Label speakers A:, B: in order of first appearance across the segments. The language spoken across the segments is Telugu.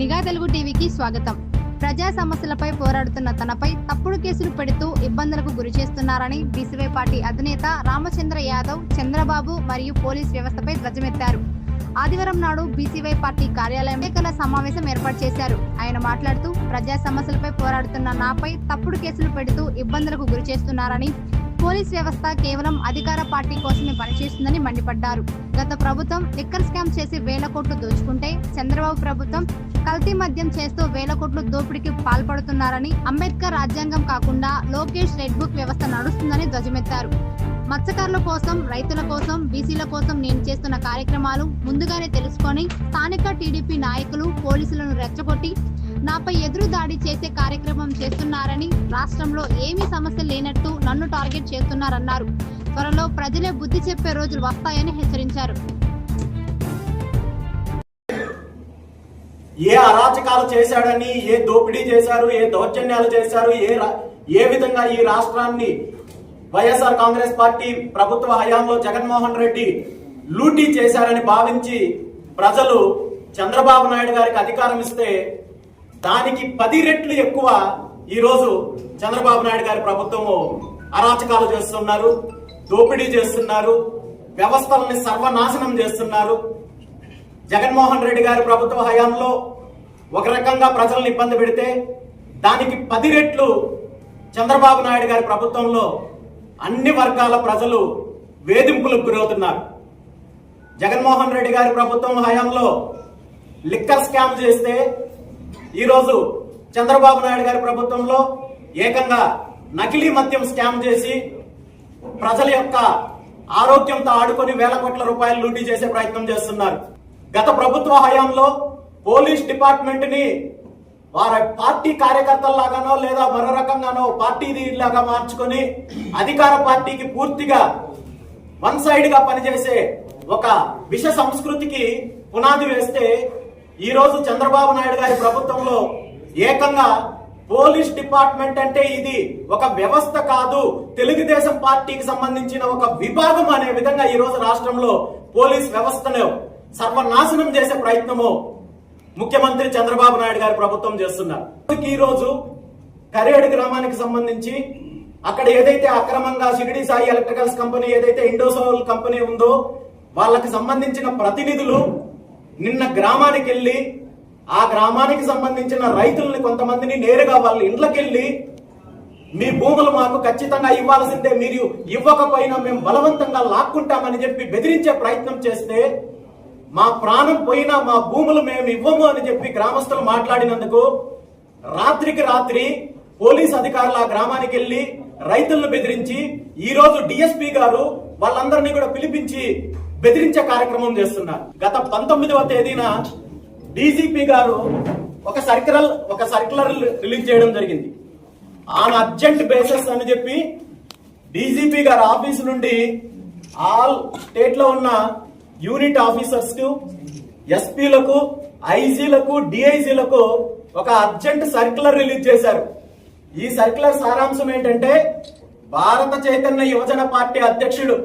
A: నిఘా తెలుగు టీవీకి స్వాగతం. ప్రజా సమస్యలపై పోరాడుతున్న తనపై తప్పుడు కేసులు పెడుతూ ఇబ్బందులకు గురి చేస్తున్నారని బీసీవై పార్టీ అధినేత రామచంద్ర యాదవ్ చంద్రబాబు మరియు పోలీస్ వ్యవస్థపై ధ్వజమెత్తారు. ఆదివారం నాడు బీసీవై పార్టీ కార్యాలయం విలేకరుల సమావేశం ఏర్పాటు చేశారు. ఆయన మాట్లాడుతూ ప్రజా సమస్యలపై పోరాడుతున్న నాపై తప్పుడు కేసులు పెడుతూ ఇబ్బందులకు గురి చేస్తున్నారని పోలీస్ వ్యవస్థ కేవలం అధికార పార్టీ కోసమే పనిచేస్తుందని మండిపడ్డారు. గత ప్రభుత్వం లిక్కర్ స్కామ్ చేసి వేల కోట్లు దోచుకుంటే చంద్రబాబు ప్రభుత్వం కల్తీ మద్యం చేస్తూ వేల కోట్లు దోపిడీకి పాల్పడుతున్నారని అంబేద్కర్ రాజ్యాంగం కాకుండా లోకేష్ రెడ్ బుక్ వ్యవస్థ నడుస్తుందని ధ్వజమెత్తారు. మత్స్యకారుల కోసం రైతుల కోసం బీసీల కోసం నేను చేస్తున్న కార్యక్రమాలు ముందుగానే తెలుసుకొని స్థానిక టీడీపీ నాయకులు పోలీసులను రెచ్చగొట్టి నాపై ఎదురు దాడి చేసే కార్యక్రమం చేస్తున్నారని రాష్ట్రంలో ఏమీ సమస్య లేనట్టు నన్ను టార్గెట్ చేస్తున్నారన్నారు. త్వరలో ప్రజలే బుద్ధి చెప్పే రోజులు వస్తాయని హెచ్చరించారు.
B: ఏ అరాచకాలు చేశాడని ఏ దోపిడీ చేశారు ఏ దౌర్జన్యాలు చేశారు ఏ ఏ విధంగా ఈ రాష్ట్రాన్ని వైఎస్ఆర్ కాంగ్రెస్ పార్టీ ప్రభుత్వ హయాంలో జగన్మోహన్ రెడ్డి లూటీ చేశారని భావించి ప్రజలు చంద్రబాబు నాయుడు గారికి అధికారం ఇస్తే దానికి పది రెట్లు ఎక్కువ ఈరోజు చంద్రబాబు నాయుడు గారి ప్రభుత్వము అరాచకాలు చేస్తున్నారు దోపిడీ చేస్తున్నారు వ్యవస్థలని సర్వనాశనం చేస్తున్నారు. జగన్మోహన్ రెడ్డి గారి ప్రభుత్వ హయాంలో ఒక రకంగా ప్రజలను ఇబ్బంది పెడితే దానికి పది రెట్లు చంద్రబాబు నాయుడు గారి ప్రభుత్వంలో అన్ని వర్గాల ప్రజలు వేధింపులకు గురవుతున్నారు. జగన్మోహన్ రెడ్డి గారి ప్రభుత్వం హయాంలో లిక్కర్ స్కామ్ చేస్తే ఈరోజు చంద్రబాబు నాయుడు గారి ప్రభుత్వంలో ఏకంగా నకిలీ మద్యం స్కామ్ చేసి ప్రజల యొక్క ఆరోగ్యంతో ఆడుకొని వేల కోట్ల రూపాయలు లూటీ చేసే ప్రయత్నం చేస్తున్నారు. గత ప్రభుత్వ హయాంలో పోలీస్ డిపార్ట్మెంట్ని వారి పార్టీ కార్యకర్తల్లాగానో లేదా మరో రకంగానో పార్టీ లాగా మార్చుకొని అధికార పార్టీకి పూర్తిగా వన్ సైడ్గా పనిచేసే ఒక విష సంస్కృతికి పునాది వేస్తే ఈ రోజు చంద్రబాబు నాయుడు గారి ప్రభుత్వంలో ఏకంగా పోలీస్ డిపార్ట్మెంట్ అంటే ఇది ఒక వ్యవస్థ కాదు. తెలుగుదేశం పార్టీకి సంబంధించిన ఒక విభాగం అనే విధంగా ఈ రోజు రాష్ట్రంలో పోలీస్ వ్యవస్థను సర్వనాశనం చేసే ప్రయత్నము ముఖ్యమంత్రి చంద్రబాబు నాయుడు గారి ప్రభుత్వం చేస్తున్నారు ఈ రోజు కరేడు గ్రామానికి సంబంధించి అక్కడ ఏదైతే అక్రమంగా షిరిడి సాయి ఎలక్ట్రికల్స్ కంపెనీ ఏదైతే ఇండోసోల్ కంపెనీ ఉందో వాళ్ళకి సంబంధించిన ప్రతినిధులు నిన్న గ్రామానికి వెళ్ళి ఆ గ్రామానికి సంబంధించిన రైతుల్ని కొంతమందిని నేరుగా వాళ్ళ ఇండ్లకెళ్ళి మీ భూములు మాకు ఖచ్చితంగా ఇవ్వాల్సిందే మీరు ఇవ్వకపోయినా మేము బలవంతంగా లాక్కుంటామని చెప్పి బెదిరించే ప్రయత్నం చేస్తే మా ప్రాణం పోయినా మా భూములు మేము ఇవ్వము అని చెప్పి గ్రామస్తులు మాట్లాడినందుకు రాత్రికి రాత్రి పోలీస్ అధికారులు ఆ గ్రామానికి వెళ్ళి రైతులను బెదిరించి ఈరోజు డిఎస్పీ గారు వాళ్ళందరినీ కూడా పిలిపించి బెదిరించే కార్యక్రమం చేస్తున్నారు. గత పంతొమ్మిదవ తేదీన డీజీపీ గారు ఒక సర్క్యులర్ ఒక సర్క్యులర్ రిలీజ్ చేయడం జరిగింది. ఆన్ అర్జెంట్ బేసిస్ అని చెప్పి డీజీపీ గారి ఆఫీస్ నుండి ఆల్ స్టేట్లో ఉన్న యూనిట్ ఆఫీసర్స్కు ఎస్పీలకు ఐజీలకు డిఐజీలకు ఒక అర్జెంట్ సర్క్యులర్ రిలీజ్ చేశారు. ఈ సర్క్యులర్ సారాంశం ఏంటంటే భారత చైతన్య యువజన పార్టీ అధ్యక్షుడు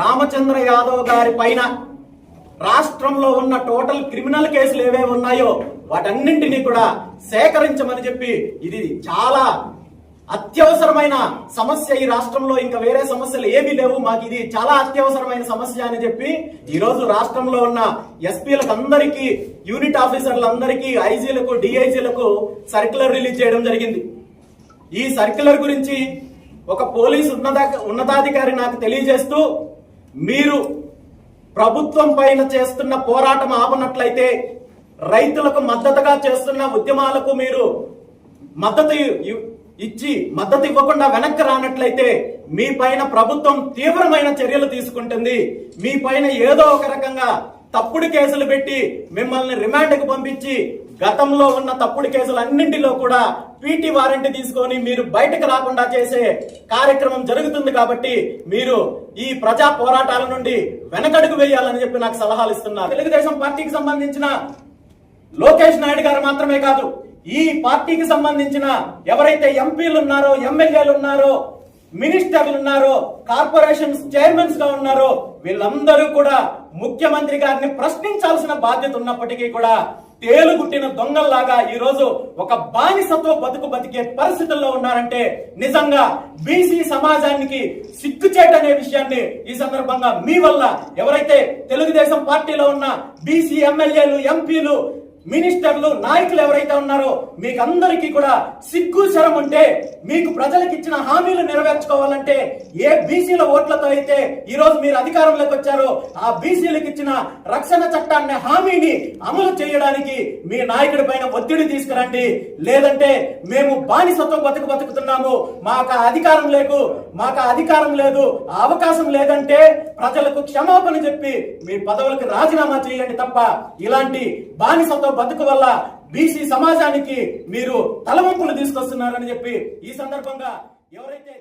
B: రామచంద్ర యాదవ్ గారి పైన రాష్ట్రంలో ఉన్న టోటల్ క్రిమినల్ కేసులు ఏవేవి ఉన్నాయో వాటన్నింటినీ కూడా సేకరించమని చెప్పి ఇది చాలా అత్యవసరమైన సమస్య ఈ రాష్ట్రంలో. ఇంకా వేరే సమస్యలు ఏమీ లేవు. మాకు ఇది చాలా అత్యవసరమైన సమస్య అని చెప్పి ఈరోజు రాష్ట్రంలో ఉన్న ఎస్పీలకు అందరికీ యూనిట్ ఆఫీసర్లందరికీ ఐజీలకు డిఐజీలకు సర్క్యులర్ రిలీజ్ చేయడం జరిగింది. ఈ సర్క్యులర్ గురించి ఒక పోలీస్ ఉన్నత ఉన్నతాధికారి నాకు తెలియజేస్తూ మీరు ప్రభుత్వం పైన చేస్తున్న పోరాటం ఆపనట్లయితే రైతులకు మద్దతుగా చేస్తున్న ఉద్యమాలకు మీరు మద్దతు ఇచ్చి మద్దతు ఇవ్వకుండా వెనక్కి రానట్లయితే మీ పైన ప్రభుత్వం తీవ్రమైన చర్యలు తీసుకుంటుంది. మీ పైన ఏదో ఒక రకంగా తప్పుడు కేసులు పెట్టి మిమ్మల్ని రిమాండ్కి పంపించి గతంలో ఉన్న తప్పుడు కేసులన్నింటిలో కూడా పీటీ వారెంట్ తీసుకొని మీరు బయటకు రాకుండా చేసే కార్యక్రమం జరుగుతుంది కాబట్టి మీరు ఈ ప్రజా పోరాటాల నుండి వెనకడుగు వేయాలని చెప్పి నాకు సలహాలు ఇస్తున్నారు. తెలుగుదేశం పార్టీకి సంబంధించిన లోకేష్ నాయుడు గారు మాత్రమే కాదు ఈ పార్టీకి సంబంధించిన ఎవరైతే ఎంపీలు ఉన్నారో ఎమ్మెల్యేలు ఉన్నారో మినిస్టర్లు ఉన్నారో కార్పొరేషన్ చైర్మన్స్గా ఉన్నారో వీళ్ళందరూ కూడా ముఖ్యమంత్రి గారిని ప్రశ్నించాల్సిన బాధ్యత ఉన్నప్పటికీ కూడా తేలుగుట్టిన దొంగల్లాగా ఈ రోజు ఒక బానిసతో బతుకు బతికే పరిస్థితుల్లో ఉన్నారంటే నిజంగా బీసీ సమాజానికి సిగ్గుచేటనే విషయాన్ని ఈ సందర్భంగా మీ వల్ల ఎవరైతే తెలుగుదేశం పార్టీలో ఉన్న బీసీ ఎమ్మెల్యేలు ఎంపీలు మినిస్టర్లు నాయకులు ఎవరైతే ఉన్నారో మీకు అందరికీ కూడా సిగ్గు శరం ఉంటే మీకు ప్రజలకు ఇచ్చిన హామీలు నెరవేర్చుకోవాలంటే ఏ బీసీల ఓట్లతో అయితే ఈ రోజు మీరు అధికారంలోకి వచ్చారో ఆ బీసీలకు ఇచ్చిన రక్షణ చట్టాన్ని హామీని అమలు చేయడానికి మీ నాయకుడి పైన ఒత్తిడి తీసుకురండి. లేదంటే మేము బానిసత్వం బతుకు బతుకుతున్నాము. మాకు ఆ అధికారం లేదు మాకు అధికారం లేదు అవకాశం లేదంటే ప్రజలకు క్షమాపణ చెప్పి మీ పదవులకు రాజీనామా చేయండి తప్ప ఇలాంటి బానిసత్వ బతుకు వల్ల బీసీ సమాజానికి మీరు తలవంపులు తీసుకొస్తున్నారని చెప్పి ఈ సందర్భంగా ఎవరైతే